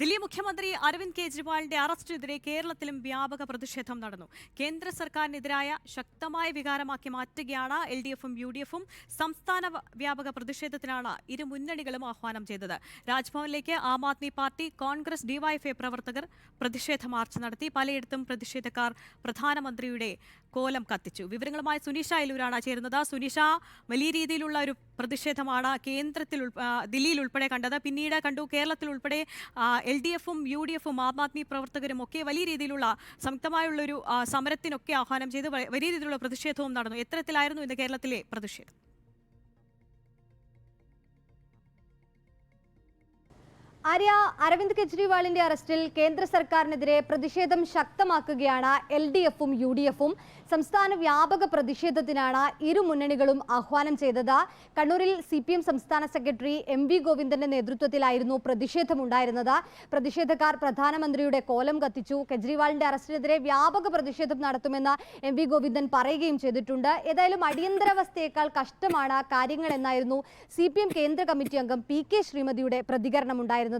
ദില്ലി മുഖ്യമന്ത്രി അരവിന്ദ് കെജ്രിവാളിന്റെ അറസ്റ്റിനെതിരെ കേരളത്തിലും വ്യാപക പ്രതിഷേധം നടന്നു. കേന്ദ്ര സർക്കാരിനെതിരായ ശക്തമായ വികാരമാക്കി മാറ്റുകയാണ് എൽ ഡി എഫും യു ഡി എഫും സംസ്ഥാന വ്യാപക പ്രതിഷേധത്തിനാണ് ഇരു മുന്നണികളും ആഹ്വാനം ചെയ്തത്. രാജ്ഭവനിലേക്ക് ആം ആദ്മി പാർട്ടി കോൺഗ്രസ് ഡിവൈഎഫ്ഐ പ്രവർത്തകർ പ്രതിഷേധ മാർച്ച് നടത്തി. പലയിടത്തും പ്രതിഷേധക്കാർ പ്രധാനമന്ത്രിയുടെ കോലം കത്തിച്ചു. വിവരങ്ങളുമായി സുനിഷ അയലൂരാണ് ചേരുന്നത്. സുനിഷ വലിയ രീതിയിലുള്ള ഒരു പ്രതിഷേധമാണ് കേന്ദ്രത്തിൽ ദില്ലിയിൽ ഉൾപ്പെടെ കണ്ടത്. പിന്നീട് കണ്ടു കേരളത്തിൽ ഉൾപ്പെടെ എൽ ഡി എഫും യു ഡി എഫും ആം ആദ്മി പ്രവർത്തകരും ഒക്കെ വലിയ രീതിയിലുള്ള സംയുക്തമായുള്ളൊരു സമരത്തിനൊക്കെ ആഹ്വാനം ചെയ്ത് വലിയ രീതിയിലുള്ള പ്രതിഷേധവും നടന്നു. എത്തരത്തിലായിരുന്നു ഇന്ന് കേരളത്തിലെ പ്രതിഷേധം. ആര്യ അരവിന്ദ് കെജ്രിവാളിന്റെ അറസ്റ്റിൽ കേന്ദ്ര സർക്കാരിനെതിരെ പ്രതിഷേധം ശക്തമാക്കുകയാണ് എൽ ഡി എഫും യു ഡി എഫും. സംസ്ഥാന വ്യാപക പ്രതിഷേധത്തിനാണ് ഇരു മുന്നണികളും ആഹ്വാനം ചെയ്തത്. കണ്ണൂരിൽ സി പി എം സംസ്ഥാന സെക്രട്ടറി എം വി ഗോവിന്ദന്റെ നേതൃത്വത്തിലായിരുന്നു പ്രതിഷേധമുണ്ടായിരുന്നത്. പ്രതിഷേധക്കാർ പ്രധാനമന്ത്രിയുടെ കോലം കത്തിച്ചു. കെജ്രിവാളിന്റെ അറസ്റ്റിനെതിരെ വ്യാപക പ്രതിഷേധം നടത്തുമെന്ന് എം വി ഗോവിന്ദൻ പറയുകയും ചെയ്തിട്ടുണ്ട്. ഏതായാലും അടിയന്തരാവസ്ഥയേക്കാൾ കഷ്ടമാണ് കാര്യങ്ങൾ എന്നായിരുന്നു സി പി എം കേന്ദ്ര കമ്മിറ്റി അംഗം പി കെ ശ്രീമതിയുടെ പ്രതികരണമുണ്ടായിരുന്നത്.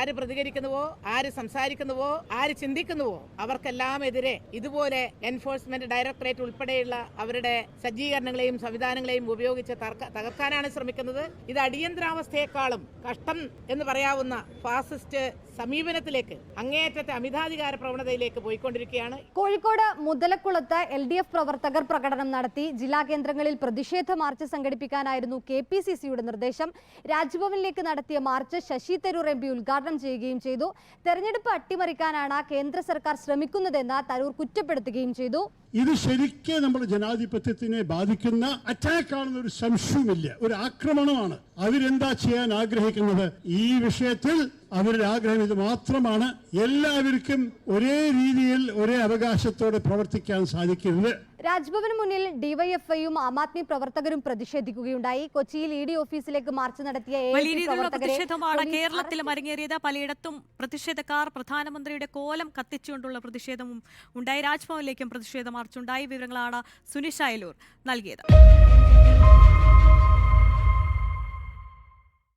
ആര് പ്രതികരിക്കുന്നുവോ ആര് സംസാരിക്കുന്നുവോ ആര് ചിന്തിക്കുന്നുവോ അവർക്കെല്ലാം എതിരെ. ഇതുപോലെ എൻഫോഴ്സ്മെന്റ് ഡയറക്ടറേറ്റ് ഉൾപ്പെടെയുള്ള അവരുടെ സജ്ജീകരണങ്ങളെയും സംവിധാനങ്ങളെയും ഉപയോഗിച്ച് തകർക്കാനാണ് ശ്രമിക്കുന്നത്. ഇത് അടിയന്തരാവസ്ഥയെക്കാളും കഷ്ടം എന്ന് പറയാവുന്ന ഫാസിസ്റ്റ് സമീപനത്തിലേക്ക് അങ്ങേയറ്റത്തെ അമിതാധികാര പ്രവണതയിലേക്ക് പോയിക്കൊണ്ടിരിക്കുകയാണ്. കോഴിക്കോട് മുതലക്കുളത്ത് എൽ ഡി എഫ് പ്രവർത്തകർ പ്രകടനം നടത്തി. ജില്ലാ കേന്ദ്രങ്ങളിൽ പ്രതിഷേധ മാർച്ച് സംഘടിപ്പിക്കാനായിരുന്നു കെ പി സി സിയുടെ നിർദ്ദേശം. രാജ്ഭവനിലേക്ക് നടത്തിയ march Shashi Tharoor M P ഉദ്ഘാടനം ചെയ്യുകയും ചെയ്തു. തെരഞ്ഞെടുപ്പ് അട്ടിമറിക്കാനാണ് കേന്ദ്ര സർക്കാർ ശ്രമിക്കുന്നതെന്ന് തരൂർ കുറ്റപ്പെടുത്തുകയും ചെയ്തു. ഇത് ശരിക്കും നമ്മുടെ ജനാധിപത്യത്തിനെ ബാധിക്കുന്ന അറ്റാക്ക് ആണെന്ന് ഒരു സംശയമില്ല ഒരു ആക്രമണമാണ്. അവരെന്താ ചെയ്യാൻ ആഗ്രഹിക്കുന്നത്? ഈ വിഷയത്തിൽ അവരുടെ ആഗ്രഹം ഇത് മാത്രമാണ്. എല്ലാവർക്കും ഒരേ രീതിയിൽ ഒരേ അവകാശത്തോടെ പ്രവർത്തിക്കാൻ സാധിക്കരുത്. രാജ്ഭവന് മുന്നിൽ ഡിവൈഎഫ്ഐയും ആം ആദ്മി പ്രവർത്തകരും പ്രതിഷേധിക്കുകയുണ്ടായി. കൊച്ചിയിൽ ഇ ഡി ഓഫീസിലേക്ക് മാർച്ച് നടത്തിയ വലിയ രീതിയിലുള്ള പ്രതിഷേധമാണ് കേരളത്തിൽ കേരളത്തിലും അരങ്ങേറിയത്. പലയിടത്തും പ്രതിഷേധക്കാർ പ്രധാനമന്ത്രിയുടെ കോലം കത്തിച്ചുകൊണ്ടുള്ള പ്രതിഷേധവും ഉണ്ടായി. രാജ്ഭവനിലേക്കും പ്രതിഷേധ മാർച്ചുണ്ടായി. വിവരങ്ങളാണ് സുനിഷ അയലൂർ നൽകിയത്.